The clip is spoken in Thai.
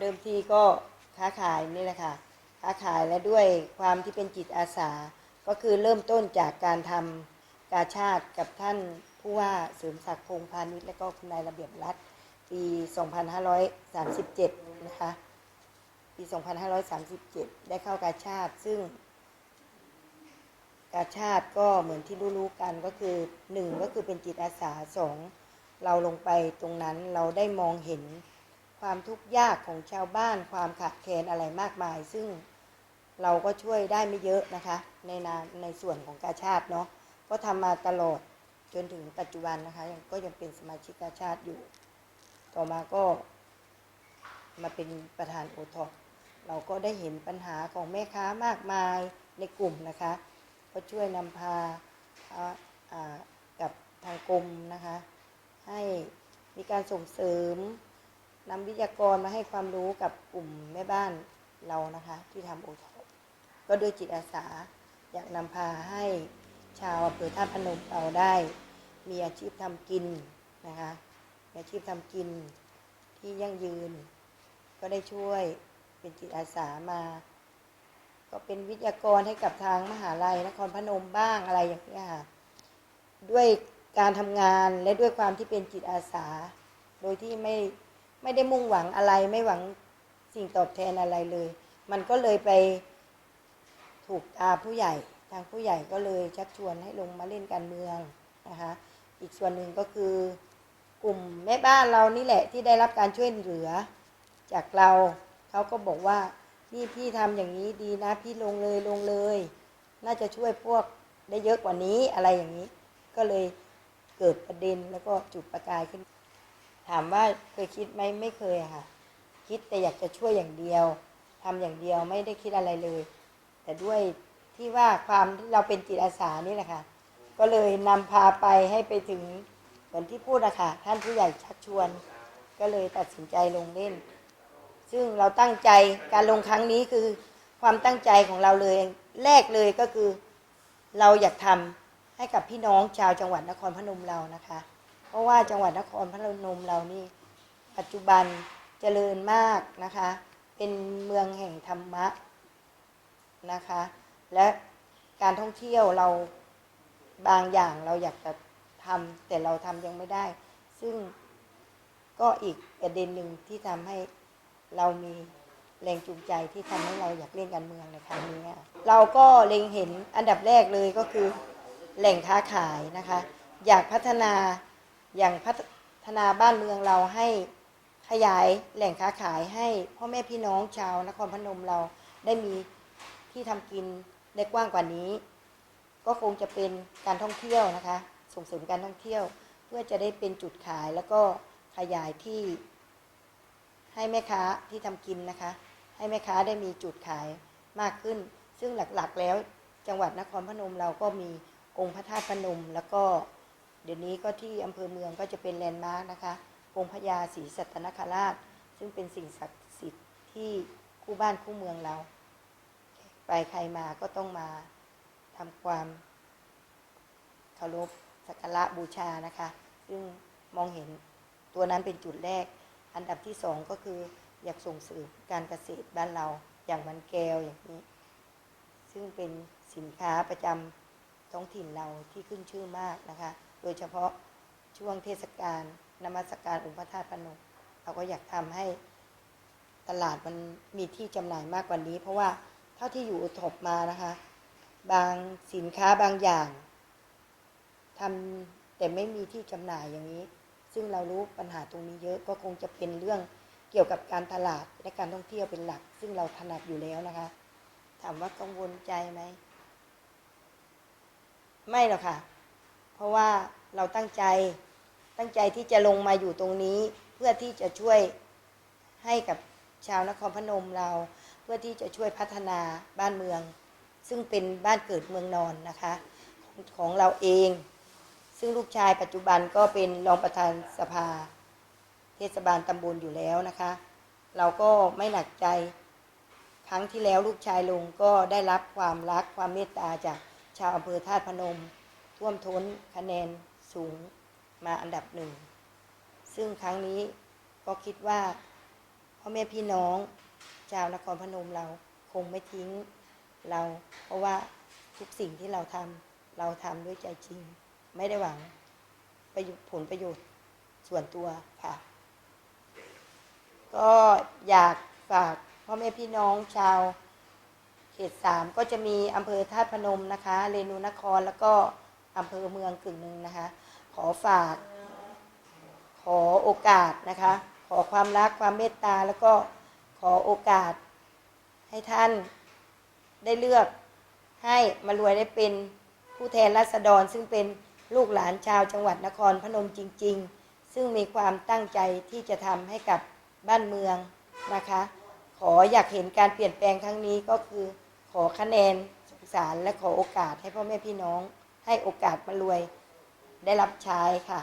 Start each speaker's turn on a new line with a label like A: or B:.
A: เดิมทีก็ค้าขายนี่แหละค่ะ ค้าขายและด้วยความที่เป็นจิตอาสา ก็คือเริ่มต้นจากการทำกาชาติกับท่านผู้ว่าเสริมศักดิ์พงพาณิชย์และก็คุณนายระเบียบรัฐปี 2537 นะคะ ปี 2537 ได้เข้ากาชาติ ซึ่ง กาชาติก็เหมือนที่รู้ๆกันก็คือหนึ่งก็คือเป็นจิตอาสาสองเราลงไปตรงนั้นเราได้มองเห็น ความทุกข์ยากของชาวบ้าน ความขาดแคลนอะไรมากมาย ซึ่งเราก็ช่วยได้ไม่เยอะนะคะ ในนาในส่วนของกาชาติเนาะก็ทำมาตลอดจนถึงปัจจุบันนะคะยังก็ยังเป็นสมาชิกกาชาติอยู่ ต่อมาก็มาเป็นประธานโอทอเราก็ได้เห็นปัญหาของแม่ค้ามากมายในกลุ่มนะคะ ก็ช่วยนำพาากับทางกรมนะคะ ให้มีการส่งเสริม นำวิทยากรมาให้ความรู้กับกลุ่มแม่บ้านเรานะคะ ที่ทำโอทอก็ด้วยจิตอาสาอยากนำพาให้ชาวอำเภอท่าพนมเราได้ มีอาชีพทำกินนะคะอาชีพทำกินที่ยั่งยืน ก็ได้ช่วยเป็นจิตอาสามา ก็เป็นวิทยากรให้กับทางมหาลัยนครพนมบ้างอะไรอย่างนี้ยค่ะด้วยการทำงานและด้วยความที่เป็นจิตอาสา โดยที่ไม่ ไม่ได้มุ่งหวังอะไรไม่หวังสิ่งตอบแทนอะไรเลย มันก็เลยไปถูกตาผู้ใหญ่ ทางผู้ใหญ่ก็เลยชักชวนให้ลงมาเล่นการเมืองนะคะอีกส่วนหนึ่งก็คือกลุ่มแม่บ้านเรานี่แหละที่ได้รับการช่วยเหลือ จากเราเขาก็บอกว่านี่พี่ทำอย่างนี้ดีนะพี่ลงเลยลงเลย น่าจะช่วยพวกได้เยอะกว่านี้อะไรอย่างนี้ ก็เลยเกิดประเด็นแล้วก็จุดประกายขึ้น ถามว่าเคยคิดไหมไม่เคยค่ะ คิดแต่อยากจะช่วยอย่างเดียวทำอย่างเดียวไม่ได้คิดอะไรเลย แต่ด้วยที่ว่าความที่เราเป็นจิตอาสานี่แหละค่ะ ก็เลยนำพาไปให้ไปถึงเหมือนที่พูดอะคะท่านผู้ใหญ่ชักชวน ก็เลยตัดสินใจลงเล่น ซึ่งเราตั้งใจการลงครั้งนี้คือความตั้งใจของเราเลยแรกเลยก็คือ เราอยากทำให้กับพี่น้องชาวจังหวัดนครพนมเรานะคะ ราะว่าจังหวัดนครพนมเรานี่ปัจจุบันเจริญมากนะคะ เป็นเมืองแห่งธรรมะนะคะ และการท่องเที่ยวเราบางอย่างเราอยากจะทำแต่เราทำยังไม่ได้ ซึ่งก็อีกประเด็นหนึ่งที่ทำให้เรามีแรงจูงใจที่ทำให้เราอยากเล่นการเมืองในครั้งนี้ เราก็เล็งเห็นอันดับแรกเลยก็คือ แหล่งค้าขายนะคะ อยากพัฒนา อย่างพัฒนาบ้านเมืองเราให้ขยายแหล่งค้าขายให้พ่อแม่พี่น้องชาวนครพนมเราได้มีที่ทำกินได้กว้างกว่านี้ ก็คงจะเป็นการท่องเที่ยวนะคะ ส่งเสริมการท่องเที่ยว เพื่อจะได้เป็นจุดขายแล้วก็ขยายที่ ให้แม่ค้าที่ทำกินนะคะ ให้แม่ค้าได้มีจุดขายมากขึ้น ซึ่งหลักๆแล้วจังหวัดนครพนมเราก็มีองค์พระธาตุพนมแล้วก็ เดี๋ยวนี้ก็ที่อำเภอเมืองก็จะเป็นแลนด์มาร์กนะคะองค์พญาศรีสัตนคราช ซึ่งเป็นสิ่งศักดิ์สิทธิ์ที่คู่บ้านคู่เมืองเรา ไปใครมาก็ต้องมาทำความเคารพสักการะบูชานะคะ ซึ่งมองเห็นตัวนั้นเป็นจุดแรก อันดับที่สองก็คืออยากส่งเสริมการเกษตรบ้านเราอย่างมันแก้วอย่างนี้ ซึ่งเป็นสินค้าประจำท้องถิ่นเราที่ขึ้นชื่อมากนะคะ ดยเฉพาะช่วงเทศกาลนมัสการองค์พระธาตุพนมเราก็อยากทำให้ตลาดมันมีที่จำหน่ายมากกว่านี้ เพราะว่าเท่าที่อยู่อุทบมานะคะ บางสินค้าบางอย่างทำแต่ไม่มีที่จำหน่ายอย่างนี้ ซึ่งเรารู้ปัญหาตรงนี้เยอะก็คงจะเป็นเรื่องเกี่ยวกับการตลาดและการท่องเที่ยวเป็นหลัก ซึ่งเราถนัดอยู่แล้วนะคะ ถามว่ากังวลใจไหมไม่หรอกค่ะ เพราะว่า เราตั้งใจ ตั้งใจที่จะลงมาอยู่ตรงนี้เพื่อที่จะช่วยให้กับชาวนครพนมเรา เพื่อที่จะช่วยพัฒนาบ้านเมือง ซึ่งเป็นบ้านเกิดเมืองนอนนะคะของของเราเอง ซึ่งลูกชายปัจจุบันก็เป็นรองประธานสภา เทศบาลตำบลอยู่แล้วนะคะ เราก็ไม่หนักใจครั้งที่แล้วลูกชายลงก็ได้รับความรักความเมตตาจากชาวอำเภอธาตุพนม ท่วมท้นคะแนน สูงมาอันดับหนึ่ง ซึ่งครั้งนี้ก็คิดว่าพ่อแม่พี่น้องชาวนครพนมเราคงไม่ทิ้งเรา เพราะว่าทุกสิ่งที่เราทำเราทำด้วยใจจริง ไม่ได้หวังประโยชน์ผลประโยชน์ส่วนตัวค่ะ ก็อยากฝากพ่อแม่พี่น้องชาวเขตสามก็จะมีอำเภอธาตุพนมนะคะ เรนูนครแล้วก็ อำเภอเมืองกึ่งหนึ่งนะคะ ขอฝาก ขอโอกาสนะคะ ขอความรักความเมตตาแล้วก็ขอโอกาสให้ท่านได้เลือกให้มารวยได้เป็นผู้แทนราษฎร ซึ่งเป็นลูกหลานชาวจังหวัดนครพนมจริง ๆ ซึ่งมีความตั้งใจที่จะทำให้กับบ้านเมืองนะคะ ขออยากเห็นการเปลี่ยนแปลงครั้งนี้ก็คือขอคะแนนสงสารและขอโอกาสให้พ่อแม่พี่น้อง ให้โอกาสมารวยได้รับใช้ค่ะ